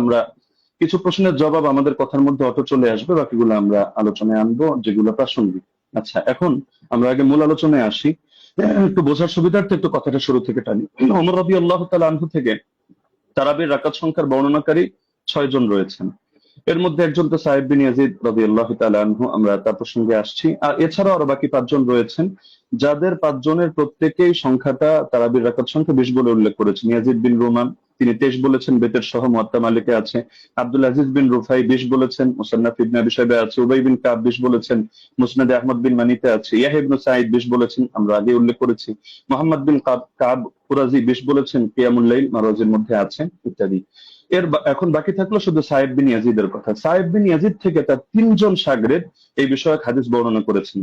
আমরা কিছু প্রশ্নের জবাব আমাদের কথার মধ্যে অটো চলে আসবে, বাকিগুলো আমরা আলোচনায় আনব, যেগুলো প্রাসঙ্গিক। আচ্ছা এখন আমরা আগে মূল আলোচনায় আসি। একটু বোঝার সুবিধার্থে একটু কথাটা শুরু থেকে টানি। অমর রবি আল্লাহ তালা আনহু থেকে তারাবির রাকাত সংখ্যার বর্ণনাকারী ছয় জন রয়েছেন। এর মধ্যে একজন তো সাহেব বিন ইয়াজিদ রবি আল্লাহ আনহু, আমরা তার প্রসঙ্গে আসছি। আর এছাড়াও আরও বাকি পাঁচজন রয়েছেন, যাদের পাঁচজনের প্রত্যেকেই সংখ্যাটা তারাবির রাকাত সংখ্যা বিশ বলে উল্লেখ করেছেন, ইয়াজিদ বিন রোমান তিনি তেইশ বলেছেন, বেতের সহ মহাত্মা মালিকে আছে। আব্দুল আজিজ বিন রুফাই বিশ বলেছেন, মুসান্নাফ ইবনে আবি সাহেবে আছে, উবাই বিন কাব বিশ বলেছেন, মুসনাদে আহমদ বিন মানিতে আছে ইয়াহিবনু সাইদ বিশ বলেছেন, আমরা আগে উল্লেখ করেছি। মোহাম্মদ বিন কাব কাব কুরাজি বিশ বলেছেন কিয়ামুল্লাইল মারাজের মধ্যে আছে, ইত্যাদি। এর এখন বাকি থাকল শুধু সাহেব বিন ইয়াজিদের কথা। সাহেব বিন ইয়াজিদ থেকে তার তিনজন সাগরেদ এই বিষয়ে হাদিস বর্ণনা করেছেন।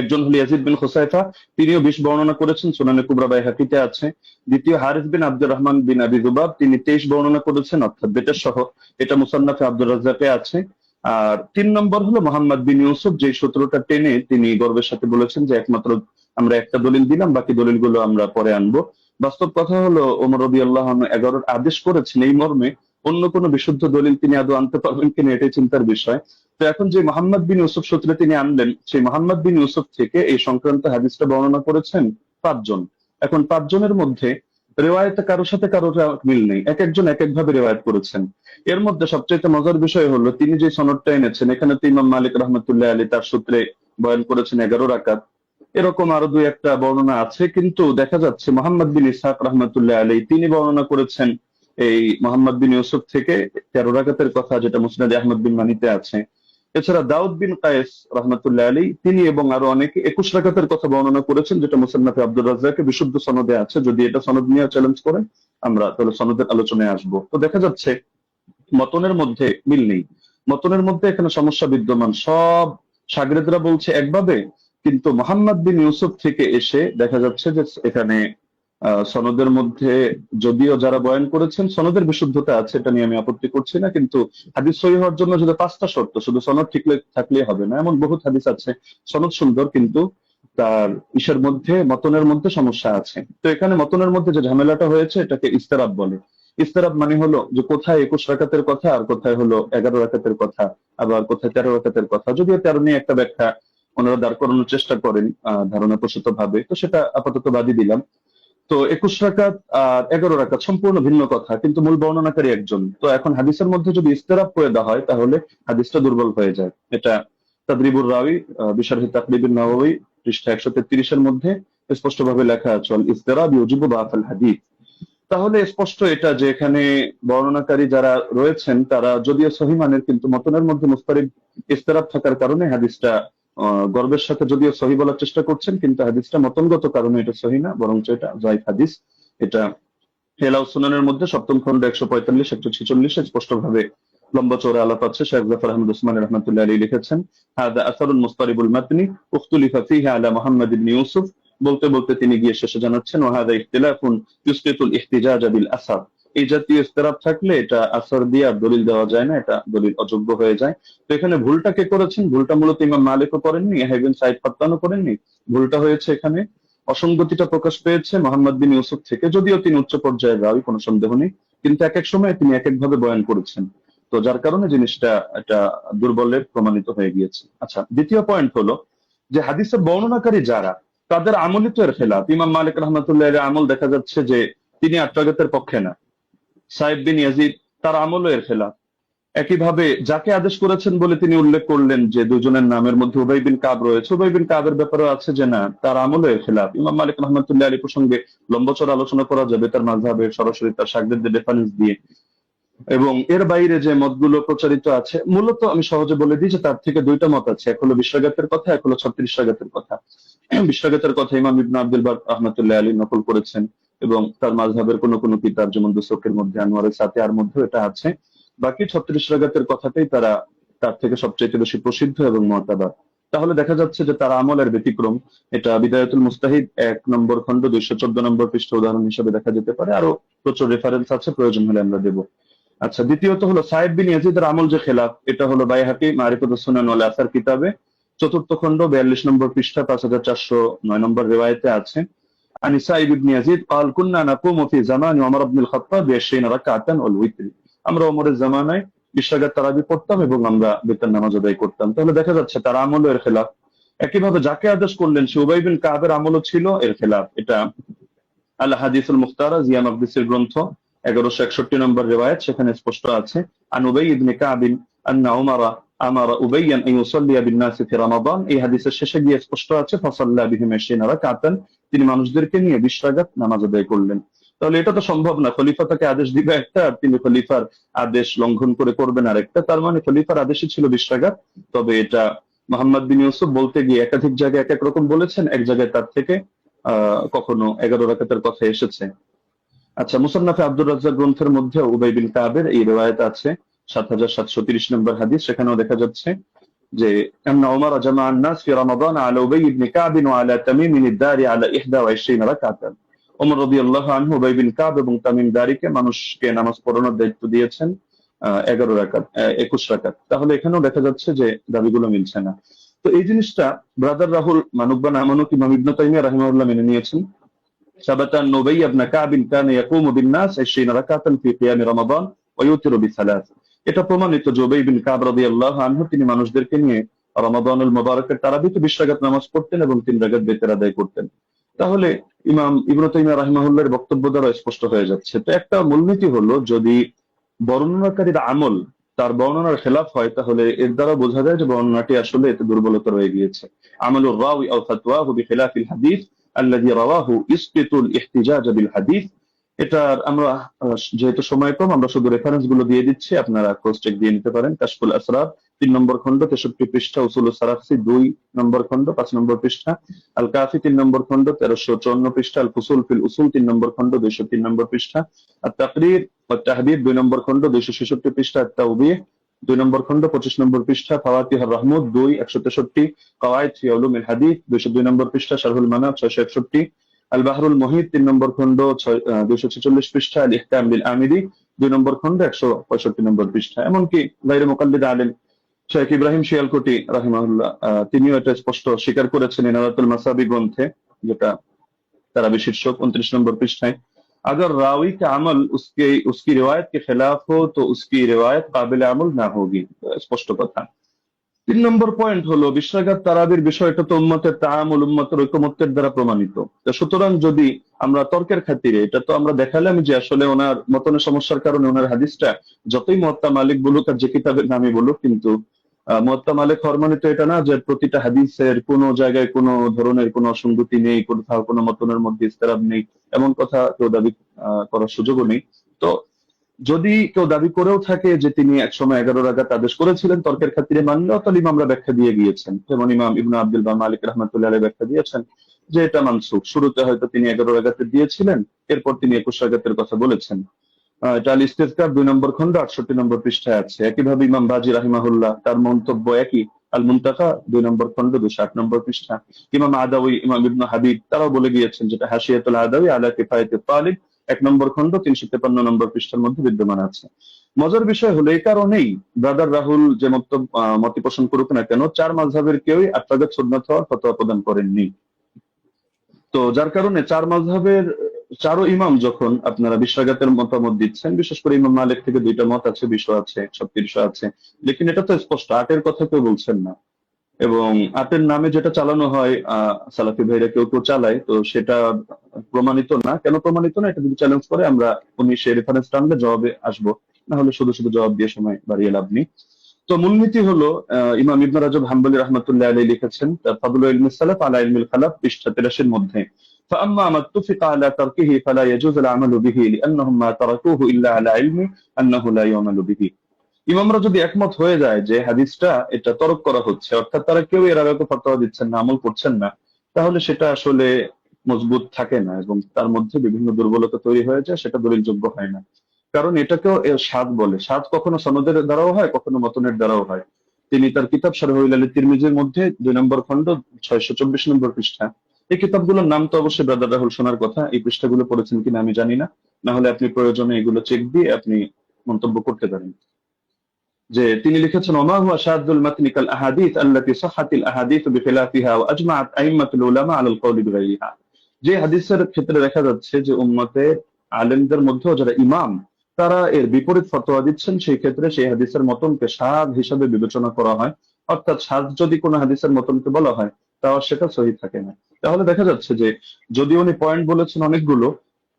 একজন হল ইয়াজিদ বিন হোসাইফা তিনিও বিশ বর্ণনা করেছেন, সুনানে কুবরা বাই হাকিতে আছে। দ্বিতীয় হারিস বিন আব্দুর রহমান বিন আবি জুবাব, তিনি তেইশ বর্ণনা করেছেন, অর্থাৎ বেটের সহ, এটা মুসান্নাফে আব্দুর রাজ্জাকে আছে। আর তিন নম্বর হলো মোহাম্মদ বিন ইউসুফ যে সূত্রটা টেনে তিনি গর্বের সাথে বলেছেন যে একমাত্র আমরা একটা দলিল দিলাম, বাকি দলিলগুলো আমরা পরে আনব। বাস্তব কথা হলো, ওমর রবি আল্লাহ এগারোর আদেশ করেছেন, এই মর্মে অন্য কোনো বিশুদ্ধ দলিল তিনি আদৌ আনতে পারবেন কিনা, এটাই চিন্তার বিষয়। তো এখন যে মোহাম্মদ বিন ইউসুফ সূত্রে তিনি আনলেন, সেই মোহাম্মদ বিন ইউসুফ থেকে এই সংক্রান্ত হাদিসটা বর্ণনা করেছেন পাঁচজন। এখন পাঁচজনের মধ্যে রেওয়ায়তে কারোর সাথে কারোর মিল নেই। এক একজন এক এক ভাবে রেওয়ায়ত করেছেন। এর মধ্যে সবচেয়ে মজার বিষয় হলো, তিনি যে সনদটা এনেছেন, এখানে তো ইমাম মালিক রহমতুল্লাহ আলী তার সূত্রে বয়ান করেছেন এগারো রাকাত। এরকম আরও দুই একটা বর্ণনা আছে, কিন্তু দেখা যাচ্ছে মোহাম্মদ বিন ইসহাক রহমতুল্লাহ আলী তিনি বর্ণনা করেছেন এই মোহাম্মদ বিন ইউসুফ থেকে তেরো রাকাতের কথা যেটা মুসনাদ আহমদ বিন মানিতে আছে। এছাড়া দাউদ বিন কায়েস রহমতুল্লাহ আলী তিনি এবং আরও অনেকে একুশ রাকাতের কথা বর্ণনা করেছেন, যেটা মুসান্নাফে আব্দুল রাজ্জাকে বিশুদ্ধ সনদে আছে। যদি এটা সনদ নিয়ে চ্যালেঞ্জ করেন, আমরা তাহলে সনদের আলোচনায় আসব। তো দেখা যাচ্ছে, মতনের মধ্যে মিল নেই। মতনের মধ্যে এখানে সমস্যা বিদ্যমান। সব সাগরেদরা বলছে একভাবে, কিন্তু মোহাম্মদ বিন ইউসুফ থেকে এসে দেখা যাচ্ছে যে এখানে সনদের মধ্যে যদিও যারা বয়ান করেছেন সনদের বিশুদ্ধতা আছে এটা নিয়ে আমি আপত্তি করছি না কিন্তু হাদিস সহি হওয়ার জন্য যদি পাঁচটা শর্ত শুধু সনদ ঠিক থাকলে হবে না এমন বহুত হাদিস আছে সনদ সুন্দর কিন্তু তার ইসের মধ্যে মতনের মধ্যে সমস্যা আছে। তো এখানে মতনের মধ্যে যে ঝামেলাটা হয়েছে এটাকে ইস্তেরাব বলে। ইস্তেরাব মানে হলো যে কোথায় একুশ রাকাতের কথা আর কোথায় হলো এগারো রাকাতের কথা আবার কোথায় তেরো রাকাতের কথা। যদিও তেরো নিয়ে একটা ব্যাখ্যা ওনারা দাঁড় করানোর চেষ্টা করেন আহ, ধারণা প্রসূত ভাবে তো সেটা আপাতত বাদই দিলাম। তো একুশ রাকাত আর এগারো রাকাত সম্পূর্ণ ভিন্ন কথা, কিন্তু মূল বর্ণনাকারী একজন। তো এখন হাদিসের মধ্যে যদি ইস্তেরাব করে দেওয়া হয়, তাহলে হাদিসটা দুর্বল হয়ে যায়। এটা তাদরিবুর রাওই বিশারহি তাকরিবুন নওয়াবী পৃষ্ঠা একশো তেত্রিশের মধ্যে স্পষ্টভাবে লেখা আছে, "আল ইস্তেরাব ইউজিবু বাফাল হাদিস। তাহলে স্পষ্ট এটা যে এখানে বর্ণনাকারী যারা রয়েছেন, তারা যদিও সহিমানের, কিন্তু মতনের মধ্যে মুস্তারিব ইস্তেরাব থাকার কারণে হাদিসটা গর্বের সাথে যদিও সহি বলার চেষ্টা করছেন, কিন্তু হাদিসটা মতনগত কারণে এটা সহি না, বরঞ্চ এটা জয়ফ হাদিস। এটা হেলাউ সুনানের মধ্যে সপ্তম খন্ড একশো পঁয়তাল্লিশ, একশো ছেচল্লিশে স্পষ্ট ভাবে লম্বা চৌড়া আলাপ আছে। শেখ জাফর আহমদ উসমান রহমতুল্লাহ আলী লিখেছেন, হাদা আসারুল মুস্তারিবুল মাতনি, উখতুলিফা ফিহা আলা মুহাম্মদ ইবনে ইউসুফ। বলতে বলতে তিনি গিয়ে শেষে জানাচ্ছেন ওয়াহাদা ইখতিলাফুন ইউসকিতুল ইহতিজাজ বিল আসার। এই জাতীয় ইস্তেরাব থাকলে এটা আসর দিয়ে আর দলিল দেওয়া যায় না, এটা দলিল অযোগ্য হয়ে যায়। তো এখানে ভুলটা কে করেছেন? ভুলটা মূলত ইমাম মালিকও করেননি হেভেন সাইদ ফাত্তানও করেননি। ভুলটা হয়েছে এখানে। অসঙ্গতিটা প্রকাশ পেয়েছে মোহাম্মদ বিন ইউসুফ থেকে, যদিও তিনি উচ্চ পর্যায়ের রাবি কোনো সন্দেহ নেই। কিন্তু এক এক সময় তিনি এক এক ভাবে বয়ান করেছেন। তো যার কারণে জিনিসটা এটা দুর্বলের প্রমাণিত হয়ে গিয়েছে। আচ্ছা দ্বিতীয় পয়েন্ট হলো যে হাদিসের বর্ণনাকারী যারা, তাদের আমলই তো এর খেলাফ, ইমাম মালিক রহমতুল্লাহ আমল দেখা যাচ্ছে যে তিনি আত্মাগতের পক্ষে না। সাহেব বিন ইয়াজিদ তার আমলও এর খেলাফ একইভাবে যাকে আদেশ করেছেন বলে তিনি উল্লেখ করলেন যে দুজনের নামের মধ্যে উবাই বিন কাব রয়েছে, উবাই বিন কাবের ব্যাপারেও আছে যে না, তার আমলও এর খেলাফ ইমাম মালিক রহমতুল্লাহ আলী প্রসঙ্গে লম্বচর আলোচনা করা যাবে তার মাঝহাবের সরাসরি তার সাগরেদের রেফারেন্স দিয়ে। এবং এর বাইরে যে মতগুলো প্রচারিত আছে, মূলত আমি সহজে বলে দিই যে তার থেকে দুইটা মত আছে। এক হলো বিশ্বাগাতের কথা, এক হলো ছত্রিশ রাগাতের কথা। বিশ্বাগাতের কথা ইমাম ইবনা আব্দুল বার রহমতুল্লাহ আলী নকল করেছেন। এবং তার মাঝহাবের কোনো কোনো কিতাব, যেমন দুসকের মধ্যে আনোয়ারের সাথে, আর মধ্যে এটা আছে। বাকি ছত্রিশ রাগাতের কথাটাই তারা তার থেকে সবচেয়ে বেশি প্রসিদ্ধ এবং মতাবাদ তাহলে দেখা যাচ্ছে যে তার আমলের ব্যতিক্রম, এটা বিদায়তুল মুস্তাহিদ এক নম্বর খন্ড দুইশো চোদ্দ নম্বর পৃষ্ঠ উদাহরণ হিসেবে দেখা যেতে পারে। আরও প্রচুর রেফারেন্স আছে, প্রয়োজন হলে আমরা দেবো। আচ্ছা দ্বিতীয়ত হলো সাহেব বিন ইয়াজিদের আমল যে খেলাফ, এটা হলো বাইহাকি সুনান ওয়াল আসার কিতাবে। চতুর্থ খণ্ড, বিয়াল্লিশ নম্বর পৃষ্ঠা, পাঁচ হাজার চারশো নয় নম্বর রেওয়ায়তে আছে। عن سائب بن يزيد قال كنا نقوم في زمان عمر بن الخطاب بعشرين ركعة والوتر আমরা ওমরের জামানায় বিশ রাকাত তারাবি পড়তাম এবং আমরা বেতন নামাজ আদায় করতাম তাহলে দেখা যাচ্ছে তার আমলও এর খেলাফ একইভাবে যাকে আদেশ করলেন সে উবাই বিন কাবের আমলও ছিল এর খেলাফ এটা আল হাদিসুল মুখতারা জিয়া মাকদিসের গ্রন্থ এগারোশো একষট্টি নম্বর রেওয়ায়ত সেখানে স্পষ্ট আছে আন উবাই ইবনে কাবিন আন্না উমারা আমার উবাইয়ান নাসি ফি রমাদান এই হাদিসের শেষে গিয়ে স্পষ্ট আছে বিহিম রাকাতান। তিনি মানুষদেরকে নিয়ে 20 নামাজ আদায় করলেন। তাহলে এটা তো সম্ভব না। খলিফা তাকে আদেশ দিবে একটা আর তিনি খলিফার আদেশ লঙ্ঘন করে করবেন তার মানে খলিফার আদেশই ছিল 20 তবে এটা মোহাম্মদ বিন ইউসুফ বলতে গিয়ে একাধিক জায়গায় এক এক রকম বলেছেন। এক জায়গায় তার থেকে কখনো এগারো রাকাতের কথা এসেছে। আচ্ছা মুসান্নাফে আব্দুর রাজ্জাক গ্রন্থের মধ্যে উবাই বিন কাবের এই রেওয়ায়ত আছে। মানুষকে নামাজ পড়ানোর দায়িত্ব দিয়েছেন এগারো রাকাত একুশ রাকাত। তাহলে এখানেও দেখা যাচ্ছে যে দাবিগুলো মিলছে না। তো এই জিনিসটা ব্রাদার রাহুল মানুব্বা নামানুক ইমাম মেনে নিয়েছেন। সাবাতান নুবাই ইবনে কাব কানা ইয়াকুমু বিন নাস 20 রাকাতান ফি কিয়াম রমাদান ওয়া ইউতিরু বিসালাত। এটা প্রমাণিত যে উবাই বিন কাব রাদিয়াল্লাহু আনহু, তিনি মানুষদেরকে নিয়ে রমাদানুল মুবারকের তারাবিতে 20 রাকাত নামাজ পড়তেন এবং তিন রাকাত বেতের আদায় করতেন। তাহলে ইমাম ইবনে তাইমিয়া রাহিমাহুল্লাহর বক্তব্য দ্বারা স্পষ্ট হয়ে যাচ্ছে। তো একটা মূলনীতি হলো, যদি বর্ণনাকারীর আমল তার বর্ণনার খেলাফ হয়, তাহলে এর দ্বারা বোঝা যায় যে বর্ণনাটি আসলে এতে দুর্বলতা রয়ে গিয়েছে। আমলুর রাওই আও ফাতওয়াহু বিখিলাফিল হাদিস আল্লাযী রাওয়াহু ইসকিতুল ইহতিজাজ বিল এটার আমরা যেহেতু সময় কম, আমরা শুধু রেফারেন্সগুলো দিয়ে দিচ্ছি। আপনারা ক্রস চেক দিয়ে নিতে পারেন। কাশফুল আসরার তিন নম্বর খন্ড তেষট্টি পৃষ্ঠা, উসুল সারাফসি, দুই নম্বর খন্ড পাঁচ নম্বর পৃষ্ঠা। আল কাফি তিন নম্বর খন্ড তেরোশো চুয়ান্ন পৃষ্ঠা। আল ফুসুল ফিল উসুল, তিন নম্বর খন্ড দুইশো তিন নম্বর পৃষ্ঠা। আর তাকরির তাহবিব দুই নম্বর খন্ড দুইশো ছেষট্টি পৃষ্ঠা। তাওবিহ দুই নম্বর খন্ড পঁচিশ নম্বর পৃষ্ঠা। ফাওয়াতিহার রহমদ, দুই, একশো তেষট্টি। কওয়ায়দ ফি উলুমিল হাদিস, দুইশো দুই নম্বর পৃষ্ঠা। শারহুল মানা, ছয়শো একষট্টি। আল বাহরুল মহিদ তিন নম্বর খন্ড দুইশো ছেচল্লিশ পৃষ্ঠা আল ইহকাম বিল আমিরি দুই নম্বর খন্ড একশো পঁয়ষট্টি নম্বর পৃষ্ঠা এমনকি গাইরে মোকাল্লিদ আলেম শেখ ইব্রাহিম শিয়ালকোটি রাহিমাহুল্লাহ আহ, তিনিও এটা স্পষ্ট স্বীকার করেছেন ইনারাতুল মাসাবি গ্রন্থে যেটা তারা শীর্ষক উনত্রিশ নম্বর পৃষ্ঠায় अगर रावी का अमल उसके उसकी रिवायत के खिलाफ हो तो उसकी रिवायत काबिल अमल ना होगी স্পষ্ট কথা তিন নম্বর পয়েন্ট হলো বিশ্বাঘাত তারাবির বিষয়টা তো উম্মতের তাহামুল উম্মতের ঐকমত্যের দ্বারা প্রমাণিত। সুতরাং যদি আমরা তর্কের খাতিরে, এটা তো আমরা দেখালাম যে আসলে ওনার মতনের সমস্যার কারণে ওনার হাদিসটা যতই মত্তা মালিক বলুক আর যে কিতাবের নামই বলুক, কিন্তু মত্তা মালিক হওয়ার মানে তো এটা না যে প্রতিটা হাদিসের কোনো জায়গায় কোনো ধরনের কোনো অসঙ্গতি নেই, কোথাও কোনো মতনের মধ্যে ইস্তারাব নেই, এমন কথা কেউ দাবি করার সুযোগও নেই। তো যদি কেউ দাবি করেও থাকে যে তিনি একসময় এগারো রাগাত আদেশ করেছিলেন তর্কের খাতিরে, মানলেও তাহলে ইমামরা ব্যাখ্যা দিয়ে গিয়েছেন। যেমন ইমাম ইবনু আব্দুল বা মালিক রহমতুল্লাহ ব্যাখ্যা দিয়েছেন যে এটা মানসুখ। শুরুতে হয়তো তিনি এগারো রাগাতে দিয়েছিলেন, এরপর তিনি একুশ রাগাতের কথা বলেছেন। এটা ইস্তেজকার দুই নম্বর খন্ড আটষট্টি নম্বর পৃষ্ঠায় আছে। একইভাবে ইমাম বাজি রাহিমাহুল্লাহ, তার মন্তব্য একই। আল মুন্তাকা দুই নম্বর খন্ড দুশো আট নম্বর পৃষ্ঠা। ইমাম আদাউই, ইমাম ইবনু হাবিব, তারাও বলে গিয়েছেন যেটা হাসিয়াতুল আদাউই আলা কিফায়াতুল তালিব। এক নম্বর খন্ড তিনশো তেপান্ন নম্বর পৃষ্ঠার মধ্যে বিদ্যমান আছে। মজার বিষয় হলো, এই কারণেই ব্রাদার রাহুল যে মত মতি পোষণ করুক না কেন, চার মাঝহের কেউই আত্মাগত সুন্নত হওয়ার ফতোয়া প্রদান করেননি। তো যার কারণে চার মাঝহের চারো ইমাম যখন আপনারা বিশ্বাঘাতের মতামত দিচ্ছেন, বিশেষ করে ইমাম মালিক থেকে দুইটা মত আছে বিশ আছে ছত্রিশ আছে, লেকিন এটা তো স্পষ্ট, আটের কথা কেউ বলছেন না। এবং আটের নামে যেটা চালানো হয় আহ সালাফি ভাইরা কেউ কেউ চালায়, তো সেটা প্রমাণিত না কেন প্রমাণিত না এটা যদি চ্যালেঞ্জ করে আমরা উনি সে রেফারেন্স টানলে জবাবে আসবো না হলে শুধু শুধু জবাব দিয়ে সময় বাড়িয়ে লাভ নেই তো মূলনীতি হলো আহ, ইমাম ইবনে রাজব হাম্বলি রহমতুল্লাহ আলী লিখেছেন তার ফাদুল ইলমি সালাফ আলা ইলমিল খালাফ পৃষ্ঠা 83 এর মধ্যে فأما ما اتفق على تركه فلا يجوز العمل به لأنهم ما تركوه إلا على علم أنه لا يعمل به ইমামরা যদি একমত হয়ে যায় যে হাদিসটা এটা তরক করা হচ্ছে অর্থাৎ তারা কেউ এর আগে ফতোয়া দিচ্ছেন না আমল করছেন না তাহলে সেটা আসলে মজবুত থাকে না এবং তার মধ্যে বিভিন্ন দুর্বলতা তৈরি হয়ে যায়, সেটা দলিলযোগ্য হয় না। কারণ এটাকেও স্বাদ বলে। স্বাদ কখনো সনদের দ্বারাও হয়, কখনো মতনের দ্বারাও হয়। তিনি তার কিতাব শারহুল আলী তিরমিজির মধ্যে দুই নম্বর খণ্ড, ছয়শো চব্বিশ নম্বর পৃষ্ঠা। এই কিতাবগুলোর নাম তো অবশ্যই ব্রাদার রাহুল শোনার কথা। এই পৃষ্ঠাগুলো পড়েছেন কিনা আমি জানি না। না হলে আপনি প্রয়োজনে এগুলো চেক দিয়ে আপনি মন্তব্য করতে পারেন। যে তিনি লিখেছেন, ওমা হুয়া শাহাদুল মাতনি কাল আহাদিস আল্লাতি সাহাতিল আহাদিস বিখিলাফিহা ওয়া আজমাআত আইম্মাতুল উলামা আলাল কওলি বিগাইরিহা। যে হাদিসের ক্ষেত্রে দেখা যাচ্ছে যে উম্মতের আলেমদের মধ্যেও যারা ইমাম, তারা এর বিপরীত ফতোয়া দিচ্ছেন। সেই ক্ষেত্রে সেই হাদিসের মতনকে সাদ হিসাবে বিবেচনা করা হয়। অর্থাৎ সাদ যদি কোনো হাদিসের মতনকে বলা হয়, তাও সেটা সহি থাকে না। তাহলে দেখা যাচ্ছে যে যদি উনি পয়েন্ট বলেছেন অনেকগুলো,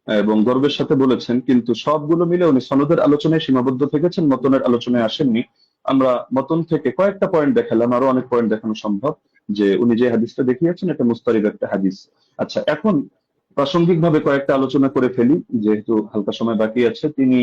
এবং গর্বের সাথে বলেছেন, কিন্তু সবগুলো মিলে উনি সনদের আলোচনায় সীমাবদ্ধ থেকেছেন, মতনের আলোচনায় আসেননি। আমরা মতন থেকে কয়েকটা পয়েন্ট দেখালাম, আরও অনেক পয়েন্ট দেখানো সম্ভব, যে উনি যে হাদিসটা দেখিয়েছেন, এটা মুস্তারিব একটা হাদিস। আচ্ছা এখন প্রাসঙ্গিকভাবে কয়েকটা আলোচনা করে ফেলি যেহেতু হালকা সময় বাকি আছে তিনি